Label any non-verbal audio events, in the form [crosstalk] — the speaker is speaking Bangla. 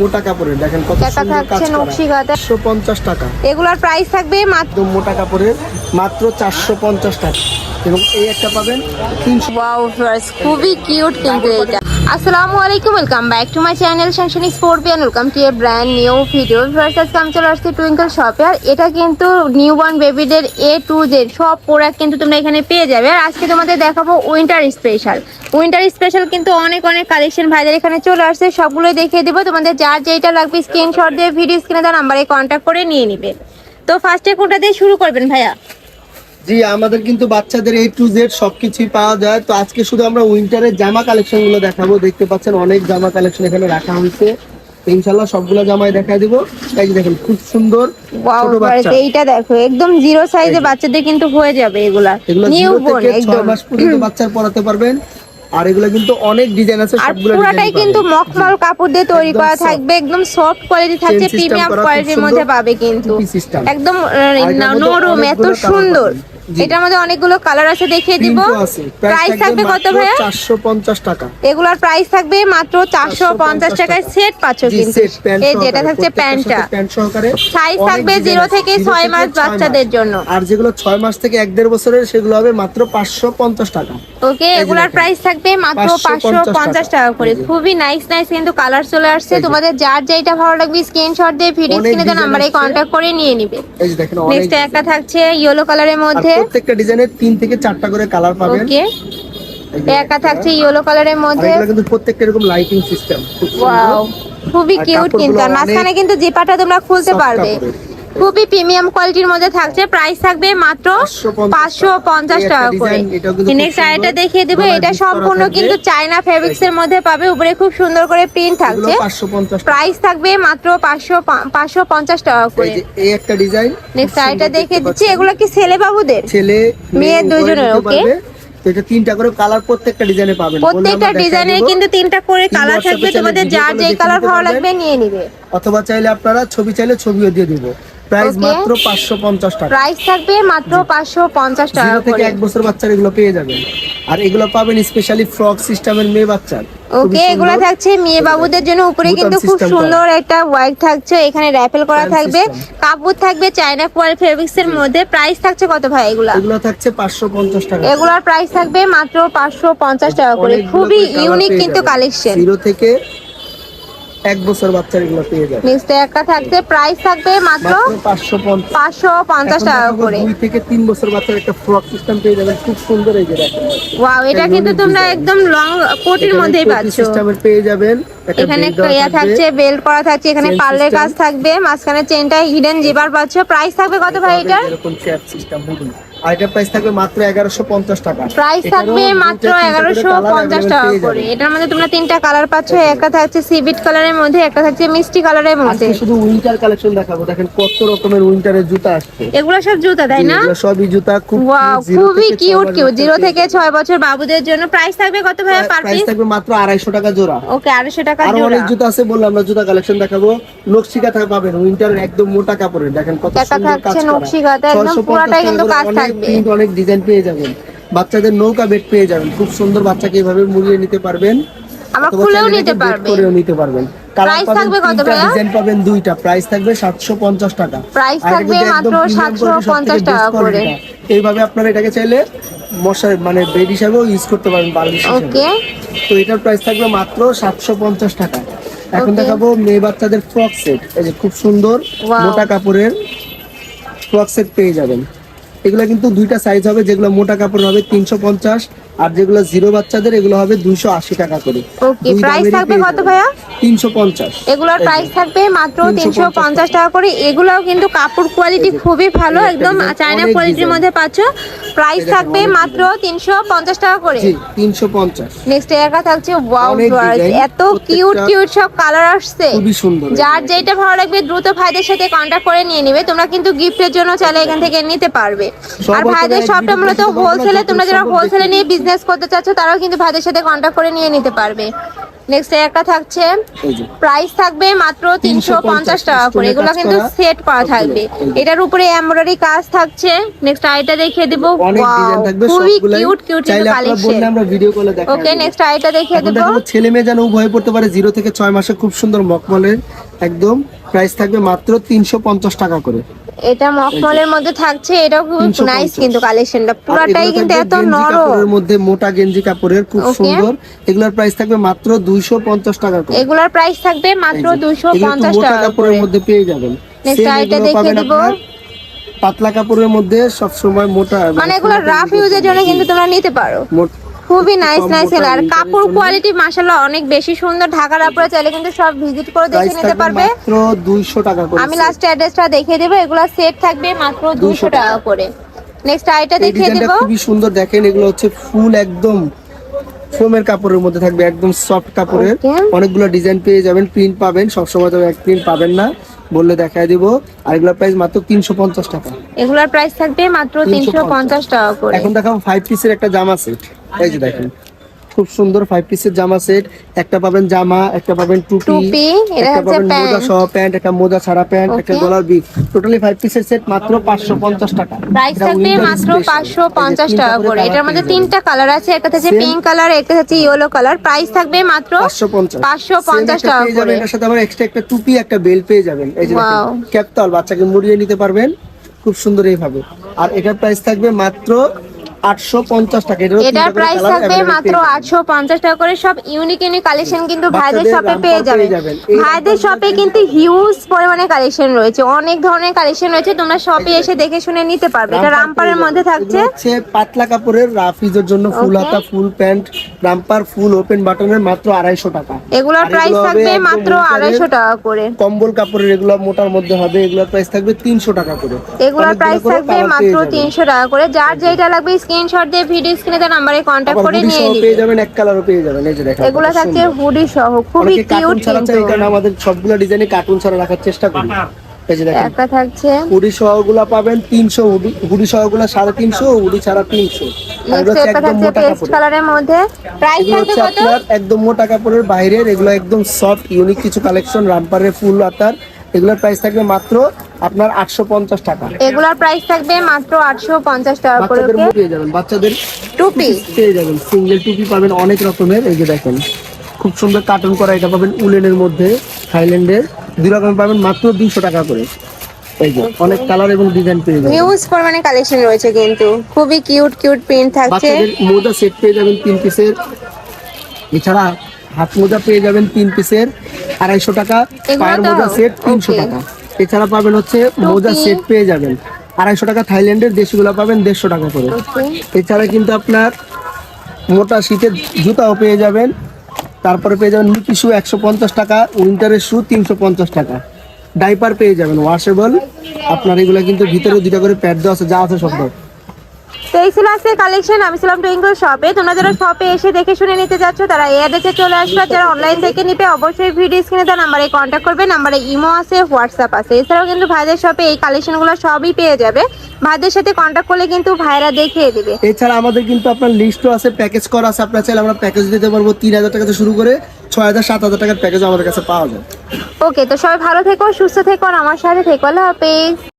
মোটা কাপড়ের দেখেন কত সুন্দর কাজ করা। নকশি কাঁথা। 150 টাকা। এগুলার প্রাইস থাকবে মাত্র মোটা কাপড়ের মাত্র 450 টাকা। এবং এই একটা পাবেন 300 ওয়াও খুবই কিউট কিন্তু এটা আসসালামু আলাইকুম welcome back to my channel শানশানি sport Beant welcome to a brand new video first আজকে আমি চলে আসছি টুইঙ্কল শপে আর এটা কিন্তু নিউ বর্ন বেবিদের এ টু জেড সব প্রোডাক্ট কিন্তু তোমরা এখানে পেয়ে যাবে। আর আজকে তোমাদের দেখাবো উইন্টার স্পেশাল উইন্টার স্পেশাল কিন্তু অনেক অনেক কালেকশন ভাইদের এখানে চলে আসছে। সবগুলোই দেখিয়ে দেবো। তোমাদের যার যেটা লাগবে স্ক্রিনশট দিয়ে ভিডিও স্ক্রিনে দেওয়া নাম্বারে কন্ট্যাক্ট করে নিয়ে নিবে। তো ফার্স্টে কোনটা দিয়ে শুরু করবেন ভাইয়া? জি আমাদের কিন্তু বাচ্চাদের এই টু জেড সবকিছুই পাওয়া যায়। তো আজকে শুধু আমরা উইন্টারের জামা কালেকশনগুলো দেখাবো। দেখতে পাচ্ছেন অনেক জামা কালেকশন এখানে রাখা হয়েছে। ইনশাল্লাহ সবগুলো জামাই দেখা দিব। এই দেখেন খুব সুন্দর ছোট বাচ্চা। এইটা দেখো একদম জিরো সাইজে বাচ্চাদের কিন্তু হয়ে যাবে এগুলা। নিউ থেকে একদম। মাস পর্যন্ত [clears throat] বাচ্চার পরাতে পারবেন। আর এগুলো কিন্তু অনেক ডিজাইন আছে সবগুলো পুরাটাই কিন্তু। মখমল কাপড় দিয়ে তৈরি করা থাকবে একদম সফট কোয়ালিটি থাকছে প্রিমিয়াম কোয়ালিটির মধ্যে পাবে কিন্তু। একদম নরম এত সুন্দর। এটার মধ্যে অনেকগুলো কালার আছে দেখিয়ে দিব। প্রাইস থাকবে কত ভাইয়া? চারশো পঞ্চাশ টাকা। এগুলার প্রাইস থাকবে মাত্র চারশো পঞ্চাশ 450 টাকায় সেট পাচ্ছ জি, কিন্তু। এই যেটা থাকছে প্যান্টটা। সাইজ থাকবে design জিরো থেকে জিরো ছয় মাস বাচ্চাদের জন্য। আর যেগুলো ছয় মাস থেকে এক দেড় বছরের সেগুলো হবে মাত্র পাঁচশো পঞ্চাশ টাকা। ওকে এগুলার প্রাইস থাকবে মাত্র 550 পাঁচশো পঞ্চাশ টাকা করে। খুবই নাইস নাইস কিন্তু কালার চলে আসছে। তোমাদের যার যেটা ভালো লাগবে স্ক্রিনশট দিয়ে ভিডিও স্ক্রিনে design নাম্বারে আসছে। কন্ট্যাক্ট করে নিয়ে নিবে। এই যে দেখেন নেক্সট একটা থাকছে ইয়েলো কালারের মধ্যে প্রত্যেকটা ডিজাইনের তিন থেকে চারটা করে কালার পাবেন। ওকে একা থাকছে ইয়েলো কালারের মধ্যে। এগুলো কিন্তু প্রত্যেকটা এরকম লাইটিং সিস্টেম ওয়াও খুবই কিউট কিন্তু। আর মাঝখানে কিন্তু জিপাটা তোমরা খুলতে পারবে। খুবই প্রিমিয়াম কোয়ালিটির মধ্যে থাকছে। প্রাইস থাকবে মাত্র 550 পাঁচশো পঞ্চাশ টাকা করে। নেক্সট আরেকটা দেখিয়ে দেবো এটা সম্পূর্ণ কিন্তু চায়না ফেব্রিক্স এর মধ্যে পাবে উপরে খুব সুন্দর করে প্রিন্ট থাকছে। প্রাইস থাকবে মাত্র পাঁচশো পাঁচশো পঞ্চাশ টাকা করে। এই একটা ডিজাইন নেক্সট আরেকটা দেখে দিচ্ছি এগুলো কি ছেলে বাবুদের? ছেলে মেয়ে দুজনের। তো এটা তিনটা করে কালার প্রত্যেকটা ডিজাইনে পাবেন। প্রত্যেকটা ডিজাইনের কিন্তু তিনটা করে কালার থাকবে তোমাদের যার যেই কালার ভালো লাগবে নিয়ে নিবে। অথবা চাইলে আপনারা ছবি চাইলে ছবিও দিয়ে দিব। প্রাইস মাত্র পাঁচশো পঞ্চাশ টাকা। প্রাইস থাকবে মাত্র পাঁচশো পঞ্চাশ টাকা জিরো থেকে এক বছর বাচ্চার এগুলো পেয়ে যাবেন। আর এগুলো পাবেন স্পেশালি ফ্রক সিস্টেমের মেয়ে বাচ্চার। ওকে এগুলো থাকছে মেয়ে বাবুদের জন্য। উপরে কিন্তু খুব সুন্দর একটা থাকছে। এখানে র্যাপেল করা থাকবে. কাপড় থাকবে চায়না কোয়ালিটি ফেব্রিক্স এর মধ্যে। প্রাইস থাকছে কত ভাই এগুলা? এগুলো থাকছে পাঁচশো পঞ্চাশ টাকা এগুলার প্রাইস থাকবে মাত্র পাঁচশো পঞ্চাশ টাকা করে। খুবই ইউনিক কিন্তু কালেকশন জিরো থেকে এক বছর বাচ্চার এগুলো পেয়ে নেক্সট একটা থাকছে প্রাইস থাকবে মাত্র মাত্র পাঁচশো পঞ্চাশ। পাঁচশো পঞ্চাশ এখন টাকা করে। দুই থেকে তিন বছর বাচ্চার একটা ফ্রক সিস্টেম পেয়ে যাবেন খুব সুন্দর এই যে দেখেন। ওয়াও এটা কিন্তু তোমরা একদম লং কোটির মধ্যেই পাচ্ছ। সিস্টেমের পেয়ে যাবেন এখানে দেওয়া ইয়া থাকছে বেল্ট করা থাকছে এখানে পার্লের কাজ থাকবে মাঝখানে চেনটা হিডেন জিবার পাচ্ছ। প্রাইস থাকবে কত ভাই এটা এরকম চেয়ার সিস্টেম হুডি আর এটার প্রাইস থাকবে মাত্র এগারোশো পঞ্চাশ টাকা। প্রাইস থাকবে মাত্র তিনটা করে এগারোশো colour পঞ্চাশ available টাকা করে। এটার মধ্যে তোমরা তিনটা কালার পাচ্ছ একটা থাকছে সিবিট কালারের মধ্যে একটা থাকছে মিষ্টি কালারের মধ্যে। আজকে শুধু উইন্টার কালেকশন দেখাবো দেখেন কত রকমের উইন্টারের জুতা আসছে। এগুলো সব জুতা তাই না? এগুলো সবই জুতা খুব খুবই কিউট মাস কিউট বাচ্চা থেকে ছয় বছর বাবুদের জন্য। প্রাইস থাকবে কত ভাইয়া পার প্রাইস থাকবে মাত্র আড়াইশো টাকা জোড়া। ওকে আড়াইশো টাকা আরও জোড়া। অনেক জুতা আছে বললাম আমরা জুতা কালেকশন দেখাবো। নকশিকা থাকবে পাবেন উইন্টারের একদম মোটা কাপড়ের। দেখেন কত সুন্দর কাজ করা। নকশি কাঁথা, একদম 650 পুরাটাই কিন্তু কাজ থাকবে। print, অনেক ডিজাইন পেয়ে যাবেন। বাচ্চাদের নৌকা বেড পেয়ে যাবেন। খুব সুন্দর বাচ্চাকে এভাবে মুড়িয়ে নিতে পারবেন। আবার খুলেও নিতে এটাকে করেও নিতে পারবেন। কালার থাকবে কত ভাইয়া? ডিজাইন পাবেন দুইটা। প্রাইস থাকবে 750 টাকা। থাকবে মাত্র 750 করে। এইভাবে আপনারা এটাকে চাইলে মশার মানে বেড হিসাবেও ইউজ করতে পারেন বালিশ ওকে তো এটার প্রাইস থাকবে মাত্র সাতশো পঞ্চাশ টাকা। এখন. দেখাবো মেয়ে বাচ্চাদের ফ্রক সেট এই যে খুব সুন্দর মোটা কাপড়ের ফ্রক সেট পেয়ে যাবেন। এগুলো কিন্তু দুইটা সাইজ হবে যেগুলো মোটা কাপড় হবে তিনশো পঞ্চাশ আর যেগুলো জিরো বাচ্চাদের এগুলো হবে দুইশো আশি টাকা করে। ওকে প্রাইস থাকবে কত ভাইয়া? তিনশো পঞ্চাশ। এগুলোর প্রাইস থাকবে মাত্র 350 তিনশো পঞ্চাশ টাকা করে। এগুলাও কিন্তু কাপড় কোয়ালিটি খুবই ভালো একদম চায়না কোয়ালিটির মধ্যে পাচ্ছ। প্রাইস থাকবে মাত্র তিনশো পঞ্চাশ টাকা করে। জি নেক্সট একা থাকছে ওয়াও এত কিউট কিউট সব কালার আসছে। খুবই সুন্দর। যার যেটা ভালো লাগবে দ্রুত ভাইদের সাথে কন্ট্যাক্ট করে নিয়ে নিবে। তোমরা কিন্তু গিফটের জন্য চাইলে এখান থেকে নিতে পারবে। আর ভাইদের সবটা মূলত হোলসেলে তোমরা যারা হোলসেলে নিয়ে বিজনেস করতে চাচ্ছ তারাও কিন্তু ভাইদের সাথে কন্ট্যাক্ট করে নিয়ে নিতে পারবে। নেক্সট একটা থাকছে প্রাইস থাকবে মাত্র তিনশো পঞ্চাশ টাকা করে। এগুলো কিন্তু সেট করা থাকবে। এটার উপরে এমব্রয়ডারি কাজ থাকছে। নেক্সট আইটা দেখিয়ে দিব। খুবই cute cute collection okay next আইটা দেখিয়ে দিব। ছেলে মেয়ে যেন উভয় পড়তে পারে জিরো থেকে ছয় মাসে। খুব সুন্দর মকমলের একদম। প্রাইস থাকবে মাত্র তিনশো পঞ্চাশ টাকা করে। এটা মখমলের মধ্যে থাকছে এটাও খুব নাইস কিন্তু কালেকশনটা। পুরাটাই কিন্তু এত নরম। কাপড়ের মধ্যে মোটা গেঞ্জি কাপড়ের খুব সুন্দর। এগুলোর প্রাইস থাকবে মাত্র দুইশো পঞ্চাশ টাকা করে। এগুলোর প্রাইস থাকবে মাত্র এই যে, দুশো এগুলো একটু পঞ্চাশ মোটা টাকা কাপড়ের মধ্যে পেয়ে যাবেন। পাবেন দিব। পাতলা কাপড়ের মধ্যে সব সময় মোটা মানে এগুলো রাফ ইউজের জন্য কিন্তু তোমরা নিতে পারো। খুবই নাইস নাইস আর কাপড় কোয়ালিটি মাশাআল্লাহ অনেক বেশি সুন্দর। ঢাকার আপনারা চাইলে কিন্তু সব ভিজিট করে দেখে নিতে পারবে। মাত্র দুইশো টাকা করে আমি লাস্ট অ্যাড্রেসটা দেখিয়ে দেবো। এগুলো সেট থাকবে মাত্র 200 টাকা। করে। নেক্সট আইটা দেখিয়ে দেবো। খুবই সুন্দর। দেখেন এগুলো হচ্ছে ফুল একদম ফোমের কাপড়ের মধ্যে থাকবে একদম সফট কাপড়ের। অনেকগুলো ডিজাইন পেয়ে যাবেন। প্রিন্ট পাবেন সবসময় তো এক প্রিন্ট পাবেন না। বললে দেখায় দিব। আর এগুলোর প্রাইস মাত্র তিনশো পঞ্চাশ টাকা। এগুলোর প্রাইস থাকবে মাত্র 350 তিনশো পঞ্চাশ টাকা করে। এখন দেখাবো ফাইভ পিসের একটা জামা সেট এই যে দেখেন খুব সুন্দর ফাইভ পিসের জামা সেট একটা পাবেন জামা একটা পাবেন টুপি একটা পাবেন মোজা। সহ প্যান্ট একটা মোজা ছাড়া প্যান্ট একটা Okay. গলার টোটালি ফাইভ পিসের সেট মাত্র পাঁচশো পঞ্চাশ টাকা। প্রাইস থাকবে মাত্র special। পাঁচশো এই যে পঞ্চাশ তিনটা টাকা করে। এটার মধ্যে তিনটা কালার আছে একটা হচ্ছে পিঙ্ক কালার একটা হচ্ছে ইয়েলো কালার প্রাইস থাকবে মাত্র পাঁচশো পঞ্চাশ। পাঁচশো Same পঞ্চাশ একটা টাকা করে। এটার সাথে আবার এক্সট্রা একটা টুপি একটা বেল পেয়ে যাবেন। এই যে. ক্যাপতল বাচ্চাকে মুড়িয়ে নিতে পারবেন। খুব সুন্দর এইভাবে। আর এটার প্রাইস থাকবে মাত্র টাকা। প্রাইস থাকবে মাত্র টাকা করে সব ইউনিক ইউনিক কালেকশন কিন্তু ভাইদের শপে পেয়ে যাবেন। পেয়ে যাবেন। এই ভাইদের শপে কিন্তু হিউজ পরিমাণে কালেকশন রয়েছে। অনেক ধরনের কালেকশন রয়েছে তোমরা শপে এসে দেখে শুনে নিতে পারবে। এটা রামপারের মধ্যে থাকছে। হচ্ছে পাতলা কাপড়ের রাফিজের জন্য ফুল হাতা full pant romper full open বাটনের মাত্র আড়াইশো টাকা। এগুলোর প্রাইস থাকবে মাত্র winter এর আড়াইশো টাকা করে। কম্বল কাপড়ের এগুলো মোটার মধ্যে হবে। এগুলোর প্রাইস থাকবে তিনশো টাকা করে। এগুলোর প্রাইস থাকবে মাত্র যাবেন। তিনশো টাকা করে। যার যেটা লাগবে স্ক্রিনশট দিয়ে ভিডিও স্ক্রিনে তার নাম্বারে কন্ট্যাক্ট আবার করে নিয়ে সহ নিবে। পেয়ে যাবেন এক কালারও পেয়ে যাবেন এই যে দেখেন এগুলো থাকছে হুডি সহ খুবই কিউট কিন্তু। কারণ আমাদের সবগুলো ডিজাইনে কার্টুন ছাড়া রাখার চেষ্টা করি। এই যে দেখেন। একটা থাকছে। হুডি সহগুলো পাবেন তিনশো হুডি হুডি সহগুলো সাড়ে তিনশো হুডি ছাড়া তিনশো। আর এগুলো নেক্সট হচ্ছে একটা একদম মোটা কাপড়ের। কালারের মধ্যে। প্রাইস এগুলো থাকবে হচ্ছে কত? আপনার একদম মোটা কাপড়ের বাইরের এগুলো একদম সফট ইউনিক কিছু কালেকশন রামপারের ফুল আতার এগুলোর প্রাইস থাকবে মাত্র আপনার আটশো পঞ্চাশ টাকা। এগুলোর প্রাইস থাকবে মাত্র আটশো পঞ্চাশ টাকা করে বাচ্চাদের পেয়ে যাবেন বাচ্চাদের টুপি পেয়ে যাবেন। সিঙ্গেল টুপি পাবেন অনেক রকমের এই যে দেখেন। খুব সুন্দর কার্টুন করা এটা পাবেন উলেনের মধ্যে থাইল্যান্ডের। দুই রকম পাবেন মাত্র দুইশো টাকা করে। এই যে অনেক কালার এবং ডিজাইন পেয়ে যাবেন। হিউজ পরিমাণে কালেকশন রয়েছে কিন্তু। খুবই কিউট কিউট প্রিন্ট থাকছে। বাচ্চাদের মোজা সেট পেয়ে যাবেন তিন পিসের এছাড়া হাত মোজা পেয়ে যাবেন তিন পিসের আড়াইশো টাকা। পায়ের মোজা সেট তিনশো টাকা। এছাড়া পাবেন হচ্ছে মোজা সেট পেয়ে যাবেন। আড়াইশো টাকা থাইল্যান্ডের দেশগুলো পাবেন দেড়শো টাকা করে। এছাড়া কিন্তু আপনার মোটা শীতের জুতাও পেয়ে যাবেন। তারপরে পেয়ে যাবেন মিকি শু একশো পঞ্চাশ টাকা উইন্টারের শু তিনশো পঞ্চাশ টাকা। ডাইপার পেয়ে যাবেন ওয়াশেবল। আপনার এগুলো কিন্তু ভিতরে দুটা করে প্যাড দেওয়া আছে যা আছে সব। তো এই ছিল আজকে কালেকশন আমি ছিলাম টুইঙ্কল শপে। তোমরা যারা শপে এসে দেখে শুনে নিতে যাচ্ছ তারা এই অ্যাড্রেসে চলে আসবে। যারা অনলাইন থেকে নিবে অবশ্যই ভিডিও স্ক্রিনে তার নাম্বারে কন্ট্যাক্ট করবে। নাম্বারে ইমো আছে হোয়াটসঅ্যাপ আছে। এছাড়াও কিন্তু ভাইদের শপে এই কালেকশনগুলো সবই পেয়ে যাবে। ভাইদের সাথে কন্ট্যাক্ট করলে কিন্তু ভাইরা দেখিয়ে দিবে। এছাড়া আমাদের কিন্তু আপনার লিস্টও আছে প্যাকেজ করা আছে। আপনার চাইলে আমরা প্যাকেজ দিতে পারব। তিন হাজার টাকা থেকে শুরু করে ছয় হাজার সাত হাজার টাকার প্যাকেজ আমাদের কাছে পাওয়া যায়। ওকে তো সবাই ভালো থেকো সুস্থ থেকো আর আমার সাথে থেকো। আল্লাহ হাফেজ।